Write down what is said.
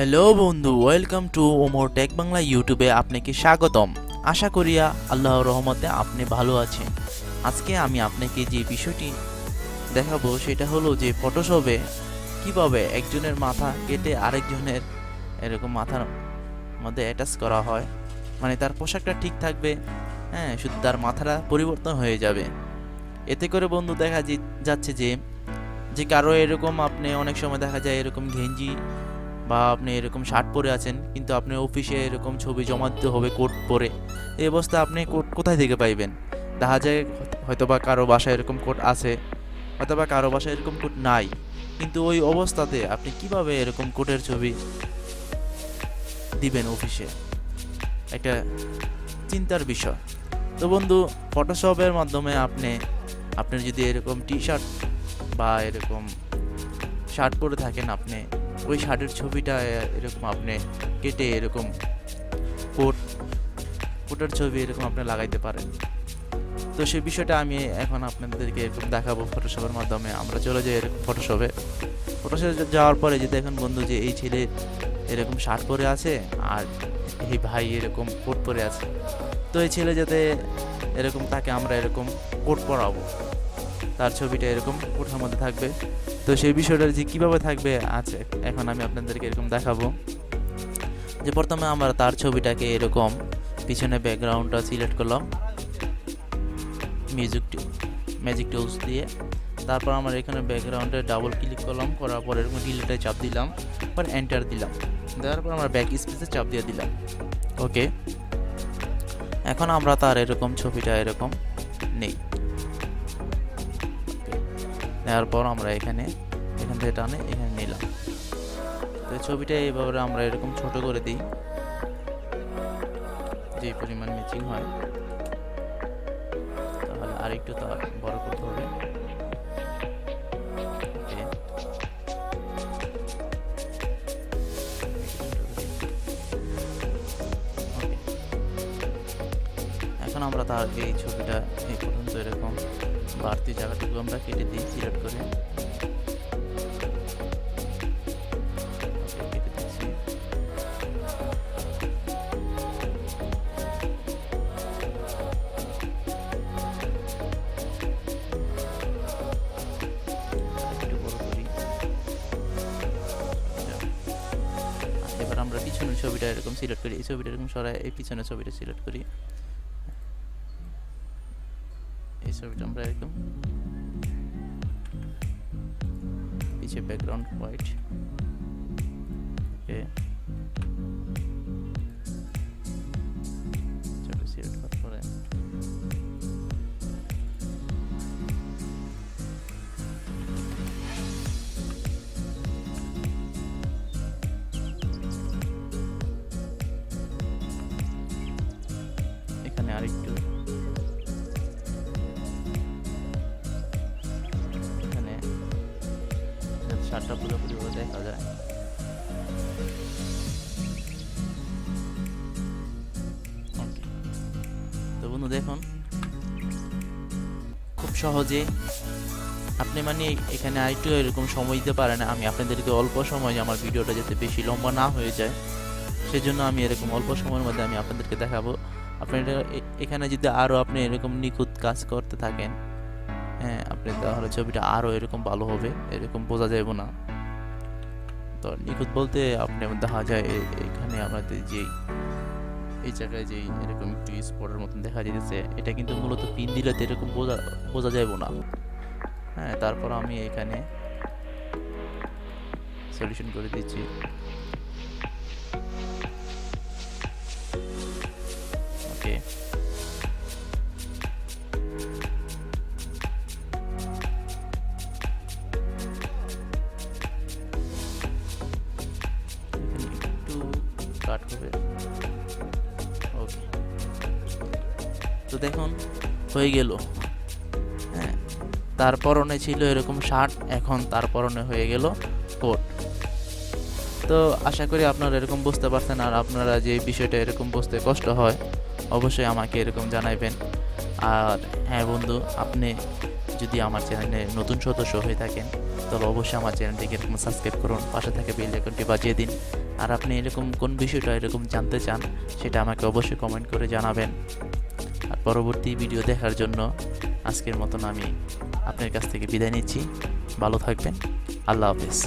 Hello বন্ধু welcome to Omar tech Bangla ইউটিউবে আপনাকে স্বাগতম। আশা করিয়া আল্লাহর রহমতে আপনি ভালো আছেন। আজকে আমি আপনাকে যে বিষয়টি দেখাবো, সেটা হলো যে ফটোশপে কীভাবে একজনের মাথা কেটে আরেকজনের এরকম মাথার মধ্যে অ্যাটাচ করা হয়। মানে তার পোশাকটা ঠিক থাকবে হ্যাঁ শুধু তার মাথাটা পরিবর্তন হয়ে যাবে। এতে করে বন্ধু দেখা যাচ্ছে যে যে কারও এরকম আপনি অনেক সময় দেখা যায় এরকম গেঞ্জি বা আপনি এরকম শার্ট পরে আছেন, কিন্তু আপনি অফিসে এরকম ছবি জমা দিতে হবে কোট পরে, এই অবস্থা আপনি কোট কোথায় থেকে পাইবেন? দেখা যায় হয়তো বা কারও বাসায় এরকম কোট আছে হয়তো বা কারও বাসায় এরকম কোট নাই, কিন্তু ওই অবস্থাতে আপনি কীভাবে এরকম কোটের ছবি দিবেন অফিসে একটা চিন্তার বিষয়। তো বন্ধু ফটোশপের মাধ্যমে আপনি, আপনার যদি এরকম টি শার্ট বা এরকম শার্ট পরে থাকেন আপনি ওই শার্টের ছবিটা এরকম আপনি কেটে এরকম কোট, কোটের ছবি এরকম আপনি লাগাইতে পারেন। তো সেই বিষয়টা আমি এখন আপনাদেরকে এরকম দেখাবো ফটোশপের মাধ্যমে। আমরা চলে যাই এরকম ফটোশপে ফটোশপে যাওয়ার পরে যে দেখুন বন্ধু যে এই ছেলে এরকম শার্ট পরে আছে আর এই ভাই এরকম কোট পরে আছে। তো এই ছেলে যাতে এরকম তাকে আমরা এরকম কোট পরাবো। তার ছবিটা এরকম কোঠার মধ্যে থাকবে। তো সেই বিষয়টা যে কীভাবে থাকবে আছে এখন আমি আপনাদেরকে এরকম দেখাবো। যে প্রথমে আমরা তার ছবিটাকে এরকম পিছনে ব্যাকগ্রাউন্ডটা সিলেক্ট করলাম। মিউজিক ম্যাজিক টুলস দিয়ে। তারপর আমার এখানে ব্যাকগ্রাউন্ডে ডাবল ক্লিক করলাম, করার পর এরকম ডিলিটে চাপ দিলাম পর এন্টার দিলাম। দেওয়ার পর আমরা ব্যাক স্পেসে চাপ দিয়ে দিলাম। ওকে এখন আমরা তার এরকম ছবিটা এরকম নেই। নেওয়ার পর আমরা এখানে, এখান থেকে টানে এখানে নিলাম। তো ছবিটা এইভাবে আমরা এরকম ছোট করে দিই। যে পরিমাণ ম্যাচিং হয়। তাহলে আরেকটু তার বড় করতে হবে. এখন আমরা তার এই ছবিটা এই পর্যন্ত এরকম বাড়তি জায়গাটুকু আমরা কেটে দিই, সিলেক্ট করে। আচ্ছা। আমরা পিছনের ছবিটা এরকম সিলেক্ট করি এই ছবিটা এরকম সরাই, এই পিছনের ছবিটা সিলেক্ট করি এই ছবিটা আমরা এরকম পিছে ব্যাকগ্রাউন্ড হোয়াইট এখানে আরেকটু যাতে শার্টটা পুরোপুরি ভাবে দেখা যায়. তো বন্ধু, দেখুন, খুব সহজে আপনি মানে এখানে আরেকটু এরকম সময় দিতে পারেন আমি আপনাদেরকে অল্প সময় আমার ভিডিওটা যাতে বেশি লম্বা না হয়ে যায়, সেজন্য আমি এরকম অল্প সময়ের মধ্যে আমি আপনাদেরকে দেখাবো। আপনারা এখানে যদি আরও আপনি এরকম নিখুঁত কাজ করতে থাকেন হ্যাঁ আপনি তাহলে ছবিটা আরও এরকম ভালো হবে, এরকম বোঝা যাবে না। তো নিখুঁত বলতে আপনি দেখা যায় এখানে আমাদের যেই, এই জায়গায় যেই এরকম একটু স্পটের মতন দেখা যেতেছে এটা কিন্তু মূলত পিন দিলে তো এরকম বোঝা বোঝা যাবে না। হ্যাঁ তারপর আমি এখানে সলিউশন করে দিচ্ছি। কাট হবে। ওকে তো দেখুন, হয়ে গেল। হ্যাঁ তার পরনে ছিল এরকম শার্ট, এখন তার পরনে হয়ে গেল কোট। তো আশা করি আপনারা এরকম বুঝতে পারছেন, আর আপনারা যে বিষয়টা এরকম বুঝতে কষ্ট হয়, অবশ্যই আমাকে এরকম জানাইবেন। আর হ্যাঁ বন্ধু, আপনি যদি আমার চ্যানেলে নতুন সদস্য হয়ে থাকেন, তাহলে অবশ্যই আমার চ্যানেলটিকে সাবস্ক্রাইব করুন, পাশে থাকে বেল আইকনটি বাজিয়ে দিন। আর আপনি এরকম কোন বিষয়টা এরকম জানতে চান, সেটা আমাকে অবশ্যই কমেন্ট করে জানাবেন। আর পরবর্তী ভিডিও দেখার জন্য আজকের মতন আমি আপনার কাছ থেকে বিদায় নিচ্ছি। ভালো থাকবেন। আল্লাহ হাফেজ।